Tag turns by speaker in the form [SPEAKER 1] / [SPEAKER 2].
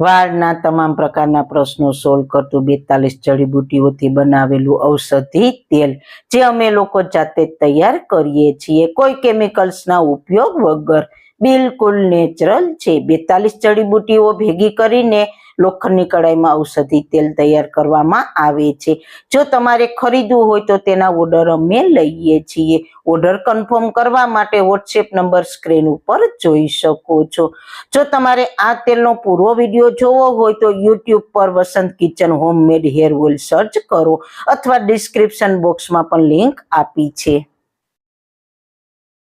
[SPEAKER 1] વાળના તમામ પ્રકારના પ્રશ્નો સોલ્વ કરતું બેતાલીસ જડીબુટીઓથી બનાવેલું ઔષધિ તેલ, જે અમે લોકો જાતે તૈયાર કરીએ છીએ. કોઈ કેમિકલ્સના ઉપયોગ વગર બિલકુલ નેચરલ છે. બેતાલીસ જડીબુટીઓ ભેગી કરીને લોખંડની કડાઈમાં ઔષધિ તેલ તૈયાર કરવામાં આવે છે. જો તમારે ખરીદવું હોય તો તેના ઓર્ડર અમે લઈએ છીએ. ઓર્ડર કન્ફર્મ કરવા માટે વોટ્સએપ નંબર સ્ક્રીન ઉપર જોઈ શકો છો. જો તમારે આ તેલનો પૂરો વીડિયો જોવો હોય તો યુટ્યુબ પર Vasant kitchen homemade hair oil search કરો અથવા ડિસ્ક્રિપ્શન બોક્સમાં પણ લિંક આપી છે.